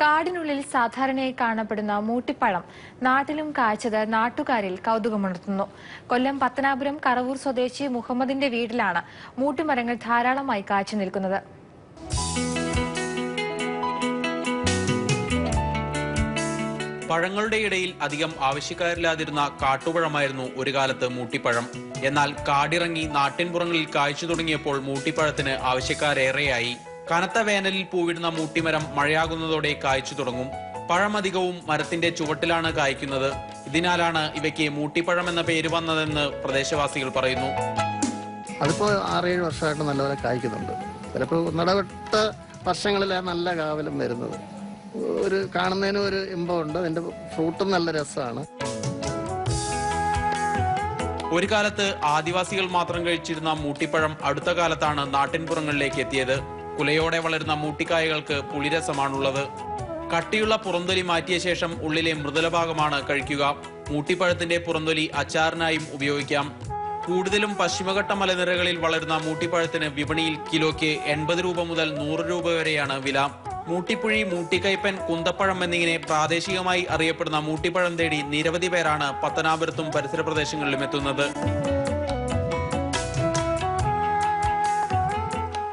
കാടിനുള്ളിൽ സാധാരണയായി കാണപ്പെടുന്ന മൂട്ടിപ്പഴം നാട്ടിലും കാഴ്ചത് നാട്ടുകാരിൽ കൗതുകമുണർത്തുന്നു. കൊല്ലം പത്തനാപുരം കറവൂർ സ്വദേശി മുഹമ്മദിന്റെ വീട്ടിലാണ് മൂട്ടിമരങ്ങൾ ധാരാളമായി കാഴ്ച നിൽക്കുന്നത്. പഴങ്ങളുടെ ഇടയിൽ അധികം ആവശ്യക്കാരില്ലാതിരുന്ന കാട്ടുപഴമായിരുന്നു ഒരു കാലത്ത് മൂട്ടിപ്പഴം. എന്നാൽ കാടിറങ്ങി നാട്ടിൻപുറങ്ങളിൽ കാഴ്ച തുടങ്ങിയപ്പോൾ മൂട്ടിപ്പഴത്തിന് ആവശ്യക്കാരേറെയായി. കനത്ത വേനലിൽ പൂവിടുന്ന മൂട്ടിമരം മഴയാകുന്നതോടെ കായ്ച്ചു തുടങ്ങും. പഴമധികവും മരത്തിന്റെ ചുവട്ടിലാണ് കായ്ക്കുന്നത്. ഇതിനാലാണ് ഇവയ്ക്ക് മൂട്ടിപ്പഴം എന്ന പേര് വന്നതെന്ന് പ്രദേശവാസികൾ പറയുന്നു. അതിപ്പോ ആറേഴ് വർഷമായിട്ട് നല്ലപോലെ കായ്ക്കുന്നുണ്ട്. ചിലപ്പോൾ ഒന്നിടവിട്ട വർഷങ്ങളിലാണ് നല്ല കാവലും വരുന്നത്. ഒരു കാണുന്നതിന് ഒരു ഇമ്പമുണ്ട് അതിന്റെ ഫ്രൂട്ടും നല്ല രസമാണ്. ഒരു കാലത്ത് ആദിവാസികൾ മാത്രം കഴിച്ചിരുന്ന മൂട്ടിപ്പഴം അടുത്ത കാലത്താണ് നാട്ടിൻപുറങ്ങളിലേക്ക് എത്തിയത്. കുലയോടെ വളരുന്ന മൂട്ടിക്കായകൾക്ക് പുളിരസമാണുള്ളത്. കട്ടിയുള്ള പുറന്തൊലി മാറ്റിയ ശേഷം ഉള്ളിലെ മൃദുല ഭാഗമാണ് കഴിക്കുക. മൂട്ടിപ്പഴത്തിന്റെ പുറന്തൊലി അച്ചാറിനായും ഉപയോഗിക്കാം. കൂടുതലും പശ്ചിമഘട്ട മലനിരകളിൽ വളരുന്ന മൂട്ടിപ്പഴത്തിന് വിപണിയിൽ കിലോയ്ക്ക് എൺപത് രൂപ മുതൽ നൂറ് രൂപ വരെയാണ് വില. മൂട്ടിപ്പുഴി മൂട്ടിക്കൈപ്പൻ കുന്തപ്പഴം എന്നിങ്ങനെ പ്രാദേശികമായി അറിയപ്പെടുന്ന മൂട്ടിപ്പഴം തേടി നിരവധി പേരാണ് പത്തനാപുരത്തും പരിസര പ്രദേശങ്ങളിലും എത്തുന്നത്.